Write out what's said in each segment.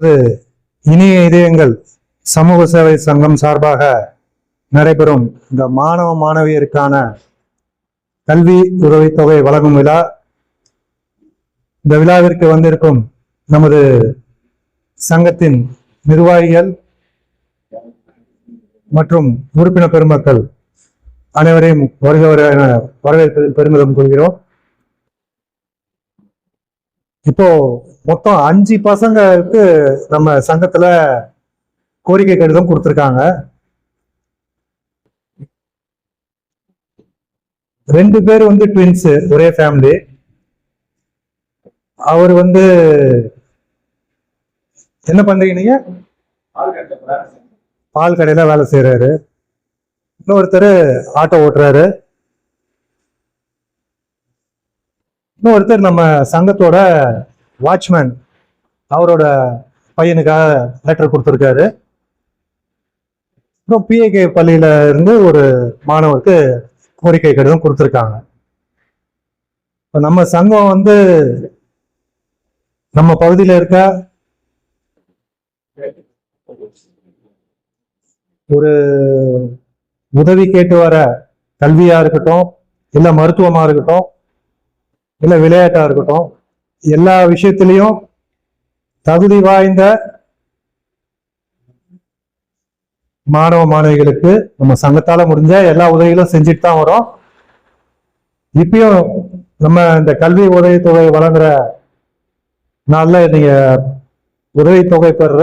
அது இனிய இதயங்கள் சமூக சேவை சங்கம் சார்பாக நடைபெறும் இந்த மாணவ மாணவியருக்கான கல்வி உதவித்தொகை வழங்கும் விழா. இந்த விழாவிற்கு வந்திருக்கும் நமது சங்கத்தின் நிர்வாகிகள் மற்றும் உறுப்பினர் பெருமக்கள் அனைவரையும் வருக வருக வரவேற்பதில் பெருமிதம் கொள்கிறோம். இப்போ மொத்தம் அஞ்சு பசங்களுக்கு நம்ம சங்கத்துல கோரிக்கை கடிதம் கொடுத்துருக்காங்க. ரெண்டு பேர் வந்து ட்வின்ஸ் ஒரே ஃபேமிலி அவர் வந்து என்ன பண்றீங்க நீங்க? பால் கடையில வேலை செய்யறாரு இன்னொருத்தர் ஆட்டோ ஓட்டுறாரு. இன்னொருத்தர் நம்ம சங்கத்தோட வாட்ச்மேன் அவரோட பையனுக்காக லெட்டர் கொடுத்துருக்காரு. அப்புறம் பிஏகே பள்ளியில இருந்து ஒரு மாணவருக்கு கோரிக்கை கடிதம் கொடுத்துருக்காங்க. இப்போ நம்ம சங்கம் வந்து நம்ம பகுதியில் இருக்க ஒரு உதவி கேட்டு வர கல்வியா இருக்கட்டும் இல்லை மருத்துவமா இருக்கட்டும் இல்லை விளையாட்டாக இருக்கட்டும் எல்லா விஷயத்திலையும் தகுதி வாய்ந்த மாணவ மாணவிகளுக்கு நம்ம சங்கத்தால முடிஞ்ச எல்லா உதவிகளும் செஞ்சுட்டு தான் வரோம். இப்பயும் நம்ம இந்த கல்வி உதவித்தொகை வழங்குற நாளில் நீங்க உதவித்தொகை பெறுற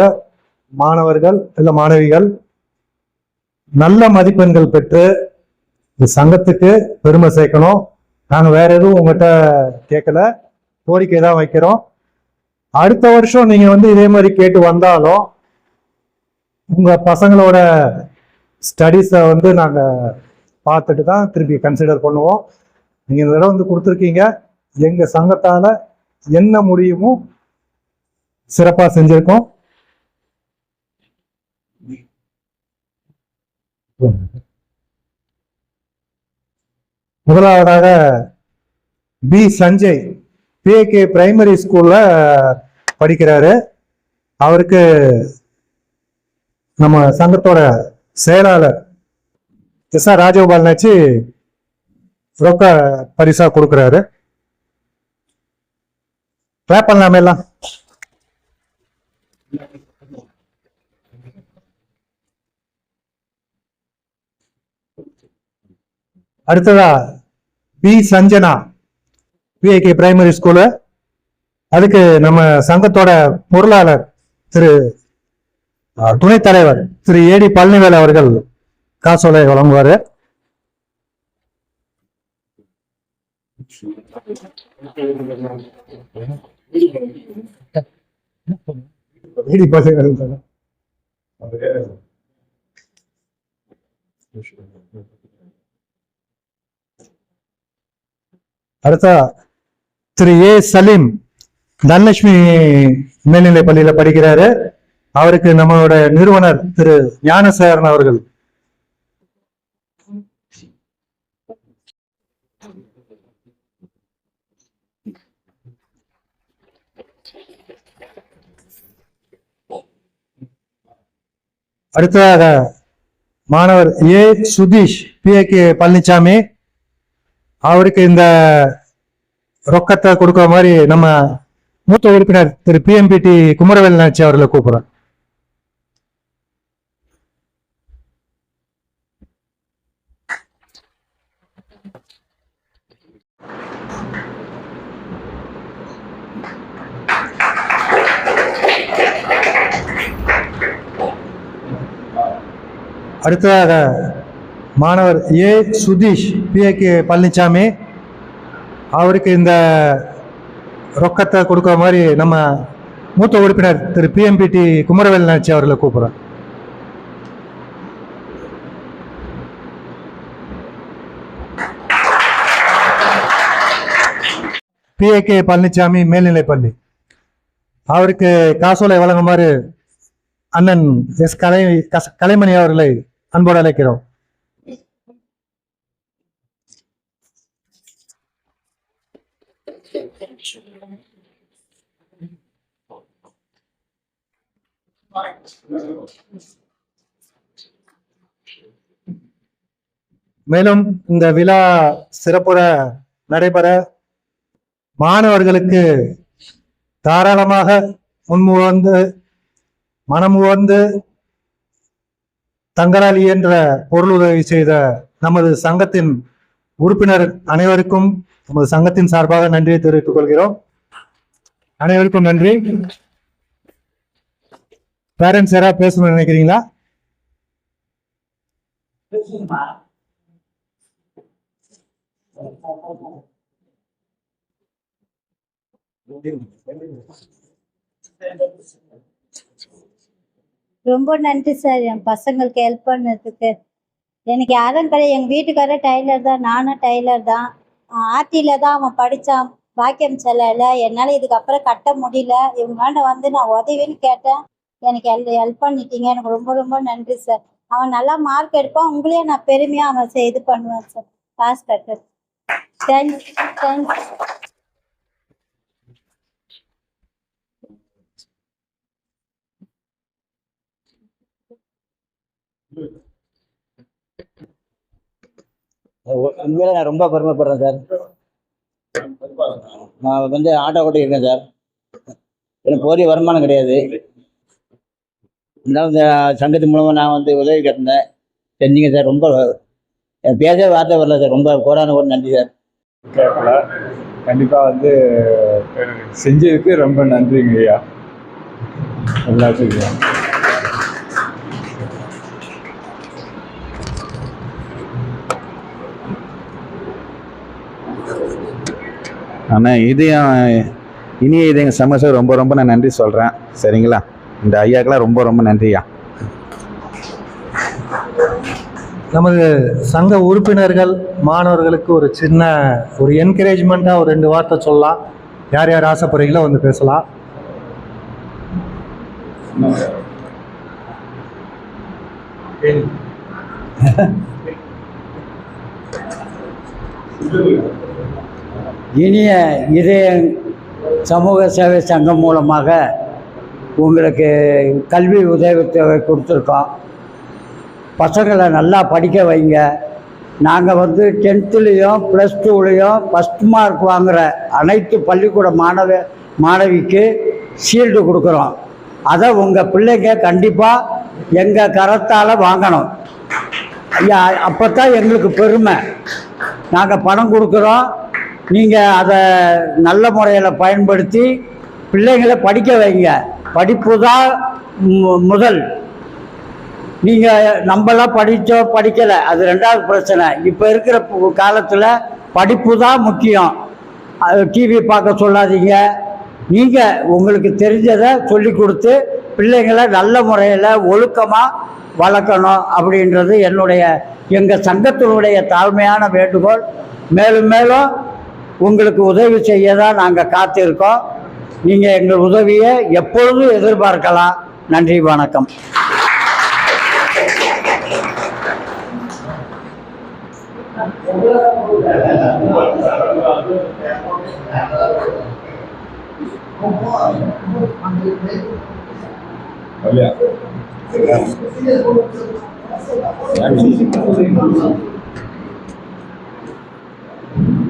மாணவர்கள் இல்லை மாணவிகள் நல்ல மதிப்பெண்கள் பெற்று இந்த சங்கத்துக்கு பெருமை சேர்க்கணும். நாங்கள் வேற எதுவும் உங்கள்கிட்ட கேட்கல கோரிக்கை தான் வைக்கிறோம். அடுத்த வருஷம் நீங்கள் வந்து இதே மாதிரி கேட்டு வந்தாலும் உங்கள் பசங்களோட ஸ்டடீஸை வந்து நாங்கள் பார்த்துட்டு தான் திருப்பி கன்சிடர் பண்ணுவோம். நீங்கள் இந்த தடவை வந்து கொடுத்துருக்கீங்க. எங்கள் சங்கத்தால் என்ன முடியுமோ சிறப்பாக செஞ்சிருக்கோம். முதலாவதாக பி சஞ்சய் பிஏகே பிரைமரி ஸ்கூலில் படிக்கிறாரு. அவருக்கு நம்ம சங்கத்தோட செயலாளர் எஸ் ஆர் ராஜகோபால்னாச்சு ரொக்க பரிசா கொடுக்குறாரு. கிளாப் பண்ணலாமே எல்லாம். அடுத்ததா பி சஞ்சனா பிஐகே பிரைமரி ஸ்கூலு அதுக்கு நம்ம சங்கத்தோட பொருளாளர் திரு துணைத் தலைவர் திரு ஏடி பழனிவேல் அவர்கள் காசோலை வழங்குவார். ஏடி பழனிவேல் அடுத்தா திரு ஏ சலீம் தனலட்சுமி மேல்நிலை பள்ளியில படிக்கிறாரு. அவருக்கு நம்மளோட நிறுவனர் திரு ஞானசேகரன் அவர்கள். அடுத்ததாக மாணவர் A Sudheesh P A K Palanisamy அவருக்கு இந்த ரொக்கத்தை கொடுக்கிற மாதிரி நம்ம மூத்த உறுப்பினர் திரு பிஎம்பிடி குமரவேல் நாச்சி அவர்களை கூப்பிடுறோம். அடுத்ததாக மாணவர் ஏ சுதீஷ் பிஏகே பழனிசாமி அவருக்கு இந்த ரொக்கத்தை கொடுக்குற மாதிரி நம்ம மூத்த உறுப்பினர் திரு. பிஎம்பிடி குமரவேல் நாச்சி அவர்களை கூப்பிடுறோம். பிஏகே பழனிசாமி மேல்நிலைப்பள்ளி அவருக்கு காசோலை வழங்குமாறு அண்ணன் எஸ். கலை கஸ்- கலைமணி அவர்களை அன்போடு அழைக்கிறோம். மேலும் இந்த விழா சிறப்புற நடைபெற மாணவர்களுக்கு தாராளமாக முன்முகந்து மனமுவந்து தங்களால் இயன்ற பொருளுதவி செய்த நமது சங்கத்தின் உறுப்பினர் அனைவருக்கும் நமது சங்கத்தின் சார்பாக நன்றியை தெரிவித்துக் கொள்கிறோம். அனைவருக்கும் நன்றி. பேரண்ட்ஸ் யாராவது பேசணும்னு நினைக்கிறீங்களா? ரொம்ப நன்றி சார். என் பசங்களுக்கு ஹெல்ப் பண்ணதுக்கு. எனக்கு யாரும் கிடையாது. எங்கள் வீட்டுக்காரர் டைலர் தான். நானும் டைலர் தான். ஆர்டியில் தான் அவன் படித்தான் பாக்கியம் செல்லையில் என்னால் இதுக்கப்புறம் கட்ட முடியல. இவங்களாண்ட வந்து நான் உதவின்னு கேட்டேன். எனக்கு ஹெல்ப் ஹெல்ப் பண்ணிட்டீங்க. எனக்கு ரொம்ப ரொம்ப நன்றி சார் அவன் நல்லா மார்க் எடுப்பான். உங்களையும் நான் பெருமையாக அவன் இது பண்ணுவேன் சார் காசு கட்டு. தேங்க்ஸ் தேங்க்ஸ் உண்மையில நான் ரொம்ப பெருமைப்படுறேன் சார். நான் வந்து ஆட்டோ ஓட்டியிருக்கேன் சார். எனக்கு போதிய வருமானம் கிடையாது. இருந்தாலும் இந்த சங்கத்தின் மூலமாக நான் வந்து உதவி கட்டினேன் செஞ்சீங்க சார் ரொம்ப பேச வார்த்தை வரல சார். ரொம்ப கோடான ஒரு நன்றி சார். கேட்கல. கண்டிப்பாக வந்து செஞ்சதுக்கு ரொம்ப நன்றிங்க ஐயா. எல்லாத்துக்கும் ஆனால் இதயம் இனிய இதயங்க சமோசா ரொம்ப ரொம்ப நான் நன்றி சொல்கிறேன் சரிங்களா? இந்த ஐயாக்கெல்லாம் ரொம்ப ரொம்ப நன்றியா? நமது சங்க உறுப்பினர்கள் மாணவர்களுக்கு ஒரு சின்ன ஒரு என்கரேஜ்மெண்ட்டாக ஒரு ரெண்டு வார்த்தை சொல்லலாம். யார் யார் ஆசைப்படுறீங்களோ வந்து பேசலாம். இனிய இதய சமூக சேவை சங்கம் மூலமாக உங்களுக்கு கல்வி உதவித்தொகை கொடுத்துருக்கோம். பசங்களை நல்லா படிக்க வைங்க. நாங்கள் வந்து டென்த்துலேயும் ப்ளஸ் டூலேயும் ஃபஸ்ட் மார்க் வாங்குகிற அனைத்து பள்ளிக்கூட மாணவ மாணவிக்கு ஷீல்டு கொடுக்குறோம். அதை உங்கள் பிள்ளைங்க கண்டிப்பாக எங்கள் கரத்தால் வாங்கணும். ஐயா அப்போ தான் எங்களுக்கு பெருமை. நாங்கள் பணம் கொடுக்குறோம். நீங்கள் அதை நல்ல முறையில் பயன்படுத்தி பிள்ளைங்களை படிக்க வைங்க. படிப்பு தான் முதல். நீங்கள் நம்மளாம் படித்தோம் படிக்கலை. அது ரெண்டாவது பிரச்சனை. இப்போ இருக்கிற காலத்தில் படிப்பு தான் முக்கியம். டிவி பார்க்க சொல்லாதீங்க. நீங்கள் உங்களுக்கு தெரிஞ்சதை சொல்லி கொடுத்து பிள்ளைங்களை நல்ல முறையில் ஒழுக்கமாக வளர்க்கணும் அப்படின்றது என்னுடைய எங்கள் சங்கத்தினுடைய தாழ்மையான வேண்டுகோள். மேலும் மேலும் உங்களுக்கு உதவி செய்ய தான் நாங்கள் காத்திருக்கோம். நீங்கள் எங்கள் உதவியை எப்பொழுதும் எதிர்பார்க்கலாம். நன்றி வணக்கம். Yeah.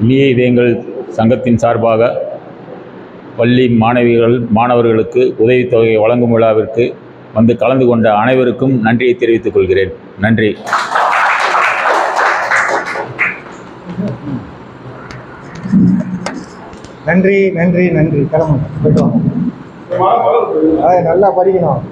இனிய இதயங்கள் சங்கத்தின் சார்பாக பள்ளி மாணவிகள் மாணவர்களுக்கு உதவித்தொகை வழங்கும் விழாவிற்கு வந்து கலந்து கொண்ட அனைவருக்கும் நன்றியை தெரிவித்துக் கொள்கிறேன். நன்றி. நன்றி நன்றி நன்றி. கிளம்புங்க. போயிட்டு வாங்க. நல்லா படிக்கணும்.